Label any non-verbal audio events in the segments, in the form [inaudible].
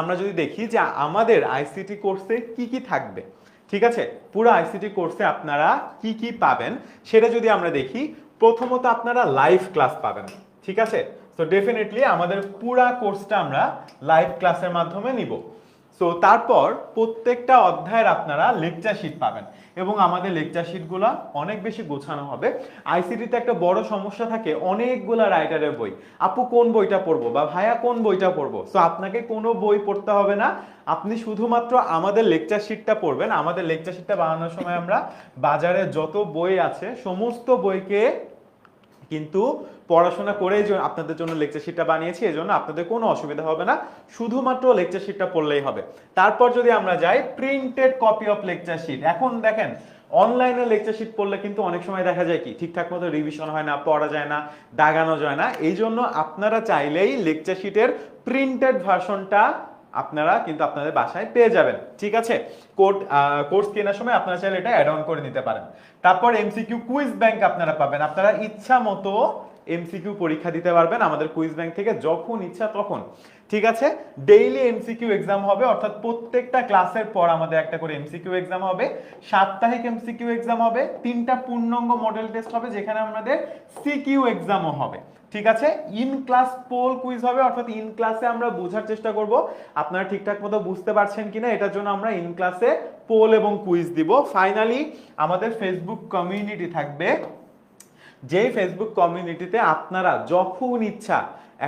আমরা যদি দেখি যে আমাদের আইসিটি কোর্সে কি কি থাকবে, ঠিক আছে? পুরো আইসিটি কোর্সে আপনারা কি কি পাবেন, সেটা যদি আমরা দেখি, প্রথমত আপনারা লাইভ ক্লাস পাবেন, ঠিক আছে? তো ডেফিনেটলি আমাদের পুরা কোর্সটা আমরা লাইভ ক্লাসের মাধ্যমে নিব। সো তারপর প্রত্যেকটা অধ্যায়ের আপনারা লেকচার শিট পাবেন এবং আমাদের লেকচার শিটগুলো অনেক বেশি গোছানো হবে। আইসিটিতে একটা বড় সমস্যা থাকে, অনেকগুলা রাইটারের বই। আপু, কোন বইটা পড়ব বা ভাইয়া কোন বইটা পড়ব? সো আপনাকে কোনো বই পড়তে হবে না। আপনি শুধুমাত্র আমাদের লেকচার শিটটা পড়বেন। আমাদের লেকচার শিটটা বানানোর সময় আমরা বাজারে যত বই আছে, সমস্ত বইকে কিন্তু পড়াশোনা করেই যে আপনাদের জন্য লেকচার শিটটা বানিয়েছি এই জন্য আপনাদের কোনো অসুবিধা হবে না। শুধুমাত্র লেকচার শিটটা পড়লেই হবে। তারপর যদি আমরা যাই printed copy of lecture sheet এখন দেখেন অনলাইনে লেকচার শিট পড়লে কিন্তু অনেক সময় দেখা যায় কি, ঠিকঠাক মতো রিভিশন হয় না, পড়া যায় না, দাগানো যায় না। এই জন্য আপনারা চাইলেই লেকচার শিটের প্রিন্টেড ভার্সনটা আপনারা কিন্তু আপনাদের বাসায় পেয়ে যাবেন, ঠিক আছে? কোড কোর্স কেনার সময় আপনারা চাইলে এটা অ্যাড অন করে নিতে পারেন। তারপর এমসিকিউ কুইজ ব্যাংক আপনারা পাবেন। আপনারা ইচ্ছা মতো এমসিকিউ পরীক্ষা দিতে পারবেন আমাদের কুইজ ব্যাংক থেকে যখন ইচ্ছা তখন। ঠিক আছে? ডেইলি এমসিকিউ এক্সাম হবে, অর্থাৎ প্রত্যেকটা ক্লাসের পর আমাদের একটা করে এমসিকিউ এক্সাম হবে। সাপ্তাহিক এমসিকিউ এক্সাম হবে, তিনটা পূর্ণাঙ্গ মডেল টেস্ট হবে, যেখানে আমাদের সিকিউ এক্সামও হবে। ঠিক আছে? ইন ক্লাস পোল কুইজ হবে, অর্থাৎ ইন ক্লাসে আমরা বোঝার চেষ্টা করব। আপনারা ঠিকঠাক মতো বুঝতে পারছেন কিনা, এটার জন্য আমরা ইন ক্লাসে পোল এবং কুইজ দিব। ফাইনালি আমাদের ফেসবুক কমিউনিটি থাকবে। যেই ফেসবুক কমিউনিটিতে আপনারা যখন ইচ্ছা,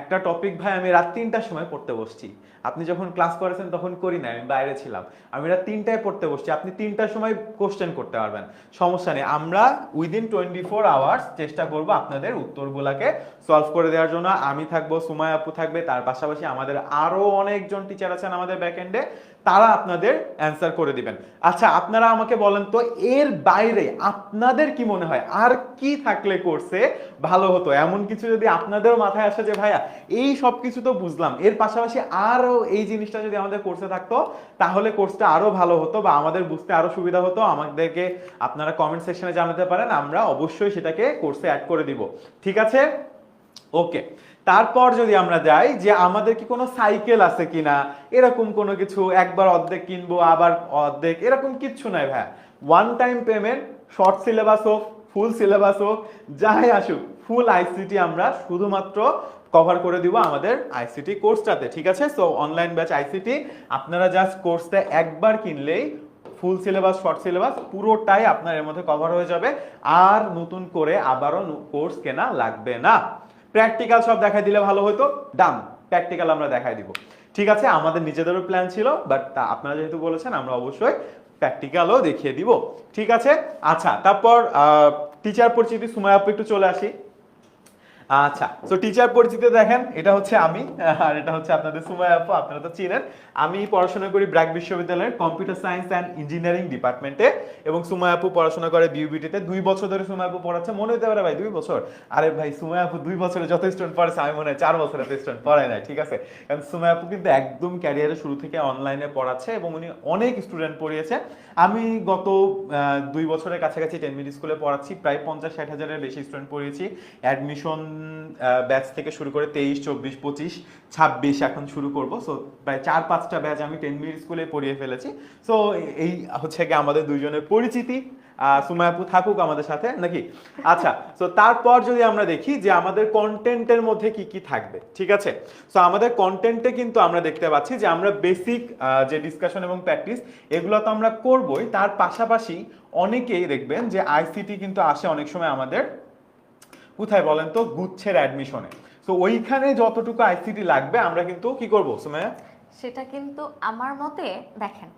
একটা টপিক ভাই, আমি রাত তিনটার সময় পড়তে বসছি। আপনি যখন ক্লাস করেছেন, তখন করি না আমি বাইরে ছিলাম। আমি রাত তিনটায় পড়তে বসছি, আপনি তিনটার সময় কোশ্চেন করতে পারবেন। সমস্যা নেই, আমরা উইদিন টোয়েন্টি ফোর আওয়ার্স চেষ্টা করব আপনাদের উত্তরগুলোকে সলভ করে দেওয়ার জন্য। আমি থাকব সুমায় আপু থাকবে, তার পাশাপাশি আমাদের আরও অনেকজন টিচার আছেন আমাদের ব্যাকএন্ডে তারা আপনাদের অ্যান্সার করে দিবেন। আচ্ছা আপনারা আমাকে বলেন তো, এর বাইরে আপনাদের কি মনে হয়? আর কি থাকলে কোর্সে ভালো হতো? এমন কিছু যদি আপনাদের মাথায় আসে যে, ভাইয়া, এই সব কিছু তো বুঝলাম। এর পাশাপাশি আরও এই জিনিসটা যদি আমাদের কোর্সে থাকতো, তাহলে কোর্সটা আরও ভালো হতো বা আমাদের বুঝতে আরও সুবিধা হতো। আমাদেরকে আপনারা কমেন্ট সেকশনে জানাতে পারেন, আমরা অবশ্যই সেটাকে কোর্সে অ্যাড করে দিব। ঠিক আছে? ওকে তারপর যদি আমরা যাই যে আমাদের কি কোনো সাইকেল আছে কিনা, এরকম কোনো কিছু, একবার অর্ধেক কিনবো, আবার অর্ধেক, এরকম কিচ্ছু নাই ভাই one time payment short syllabus হোক ফুল সিলেবাস হোক, যাই আসুক ফুল আইসিটি আমরা শুধুমাত্র কভার করে দিব আমাদের আইসিটি কোর্সটাতে ঠিক আছে? সো অনলাইন ব্যাচ আইসিটি আপনারা জাস্ট কোর্সটা একবার কিনলেই ফুল সিলেবাস শর্ট সিলেবাস পুরোটাই আপনার এর মধ্যে কভার হয়ে যাবে। আর নতুন করে আবারও কোর্স কেনা লাগবে না। প্র্যাকটিক্যাল সব দেখাই দিলে ভালো হতো ডান প্র্যাকটিক্যাল আমরা দেখাই দিব। ঠিক আছে, আমাদের নিজেদেরও প্ল্যান ছিল বাট আপনারা যেহেতু বলেছেন, আমরা অবশ্যই প্র্যাকটিক্যালও দেখিয়ে দিব। ঠিক আছে? আচ্ছা তারপর টিচার পরিচিতি সময় আপু, একটু চলে আসি। আচ্ছা তো টিচার পরিচিতি দেখেন, এটা হচ্ছে আমি, আর এটা হচ্ছে আপনাদের সুমায় আপু, আপনারা তো চিনেন। আমি পড়াশোনা করি ব্র্যাক বিশ্ববিদ্যালয়ের কম্পিউটার সায়েন্স অ্যান্ড ইঞ্জিনিয়ারিং ডিপার্টমেন্টে, এবং সুমায় আপু পড়াশোনা করে বিউবিটিতে দুই বছর ধরে সুমায় আপু পড়াচ্ছে, মনে হতে পারে ভাই, দুই বছর? আরে ভাই সুমায় আপু দুই বছরে যত স্টুডেন্ট পড়াচ্ছে, আমি মনে হয় চার বছরে তো স্টুডেন্ট পড়ায় নাই, ঠিক আছে? কারণ সুমায় আপু কিন্তু একদম ক্যারিয়ারের শুরু থেকে অনলাইনে পড়াচ্ছে, এবং উনি অনেক স্টুডেন্ট পড়িয়েছে। আমি গত দুই বছরের কাছাকাছি টেন মিনিট স্কুলে পড়াচ্ছি, প্রায় পঞ্চাশ ষাট হাজারের বেশি স্টুডেন্ট পড়িয়েছি। অ্যাডমিশন ব্যাচ থেকে শুরু করে তেইশ, চব্বিশ, পঁচিশ, ছাব্বিশ এখন শুরু করব। সো প্রায় চার, পাঁচটা ব্যাচ আমি টেন মিনিট স্কুলে পড়িয়ে ফেলেছি। সো এই হচ্ছে কি আমাদের দুইজনের পরিচিতি। সুমায়াপু থাকুক আমাদের সাথে, নাকি? আচ্ছা তো তারপর যদি আমরা দেখি যে আমাদের কন্টেন্টের মধ্যে কি কি থাকবে, ঠিক আছে? সো আমাদের কন্টেন্টে কিন্তু আমরা দেখতে পাচ্ছি যে আমরা বেসিক যে ডিসকাশন এবং প্র্যাকটিস এগুলো তো আমরা করবই। তার পাশাপাশি অনেকেই দেখবেন যে আইসিটি কিন্তু আসে অনেক সময় আমাদের কোথায় বলেন তো? গুচ্ছের অ্যাডমিশনে তো ওইখানে যতটুকু আইসিটি লাগবে, আমরা কিন্তু কি করব, সুমাইয়া? সেটা কিন্তু আমার মতে, দেখেন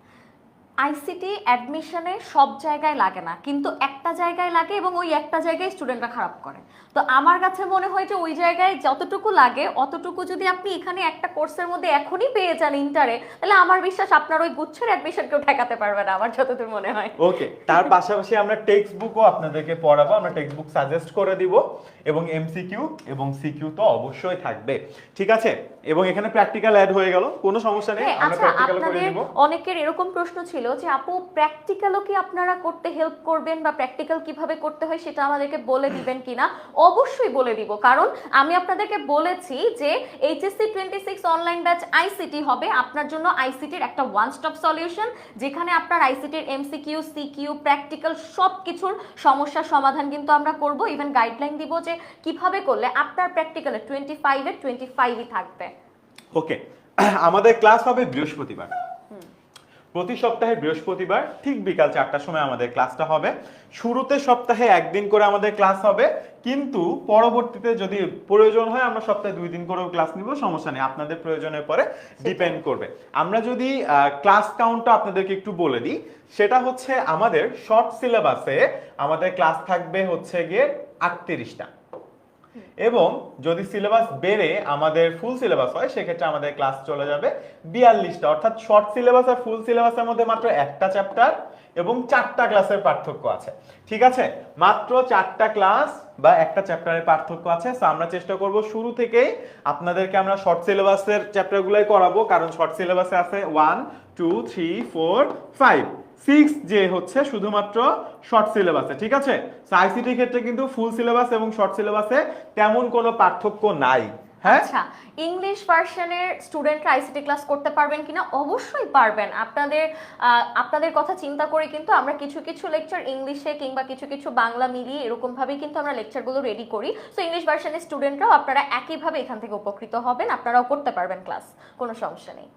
আইসিটি অ্যাডমিশনে সব জায়গায় লাগে না, কিন্তু একটা জায়গায় লাগে এবং ওই একটা জায়গায় স্টুডেন্টরা খারাপ করে। তো আমার কাছে মনে হয় যে ওই জায়গায় যতটুকু লাগে, অতটুকু যদি আপনি এখানে একটা কোর্সের মধ্যে এখনই পেয়ে যান ইন্টারে তাহলে আমার বিশ্বাস আপনার ওই গুচ্ছের অ্যাডমিশন কেউ ঠেকাতে পারবে না, আমার যতদূর মনে হয়। ওকে তার পাশাপাশি আমরা টেক্সট বুকও আপনাদেরকে পড়াবো, আমরা টেক্সট বুক সাজেস্ট করে দিব, এবং এমসিকিউ এবং সিকিউ তো অবশ্যই থাকবে। ঠিক আছে? এবং এখানে প্র্যাকটিক্যাল অ্যাড হয়ে গেল। কোনো সমস্যা নেই হ্যাঁ আমরা আচ্ছা প্র্যাকটিক্যাল করে আপনাদের দিব অনেকের এরকম প্রশ্ন ছিল যে আপু প্র্যাকটিক্যালও কি আপনারা করতে হেল্প করবেন বা প্র্যাকটিক্যাল কীভাবে করতে হয় সেটা আমাদেরকে বলে দিবেন কিনা? অবশ্যই বলে দিব কারণ আমি আপনাদেরকে বলেছি যে HSC twenty six online batch ICT হবে। আপনার জন্য আইসিটির একটা ওয়ান স্টপ সলিউশন যেখানে আপনার আইসিটির এমসিকিউ সিকিউ প্র্যাকটিক্যাল সব কিছুর সমস্যার সমাধান কিন্তু আমরা করব। ইভেন গাইডলাইন দিব যে কীভাবে করলে আপনার প্র্যাকটিক্যালে টোয়েন্টি ফাইভে টোয়েন্টি ফাইভই থাকবে। ওকে [clears throat] আমাদের ক্লাস হবে বৃহস্পতিবার। প্রতি সপ্তাহে বৃহস্পতিবার ঠিক বিকাল চারটার সময় আমাদের ক্লাসটা হবে। শুরুতে সপ্তাহে একদিন করে আমাদের ক্লাস হবে কিন্তু পরবর্তীতে যদি প্রয়োজন হয় আমরা সপ্তাহে দুই দিন করেও ক্লাস নিব সমস্যা নেই আপনাদের প্রয়োজনের পরে ডিপেন্ড করবে। আমরা যদি ক্লাস কাউন্টটা আপনাদেরকে একটু বলে দিই সেটা হচ্ছে আমাদের শর্ট সিলেবাসে আমাদের ক্লাস থাকবে হচ্ছে গিয়ে আটত্রিশটা। এবং যদি সিলেবাস বেড়ে আমাদের ফুল সিলেবাস হয়, সেক্ষেত্রে আমাদের ক্লাস চলে যাবে বিয়াল্লিশটা। অর্থাৎ শর্ট সিলেবাস আর ফুল সিলেবাসের মধ্যে মাত্র একটা চ্যাপ্টার এবং চারটা ক্লাসের পার্থক্য আছে। ঠিক আছে? মাত্র চারটা ক্লাস বা একটা চ্যাপ্টারের পার্থক্য আছে। আমরা চেষ্টা করব শুরু থেকেই আপনাদেরকে আমরা শর্ট সিলেবাসের চ্যাপ্টারগুলোই করাবো। কারণ শর্ট সিলেবাসে আছে one two three four five six যে হচ্ছে শুধুমাত্র শর্ট সিলেবাসে ঠিক আছে? আইসিটির ক্ষেত্রে কিন্তু ফুল সিলেবাস এবং শর্ট সিলেবাসে তেমন কোনো পার্থক্য নাই হ্যাঁ? আচ্ছা ইংলিশ ভার্সনের স্টুডেন্টরা আইসিটি ক্লাস করতে পারবেন কিনা? অবশ্যই পারবেন। আপনাদের আপনাদের কথা চিন্তা করে কিন্তু আমরা কিছু কিছু লেকচার ইংলিশে কিংবা কিছু কিছু বাংলা মিলিয়ে এরকম ভাবেই কিন্তু আমরা লেকচারগুলো রেডি করি। সো ইংলিশ ভার্সনের স্টুডেন্টরাও আপনারা একইভাবে এখান থেকে উপকৃত হবেন, আপনারাও করতে পারবেন ক্লাস কোনো সমস্যা নেই।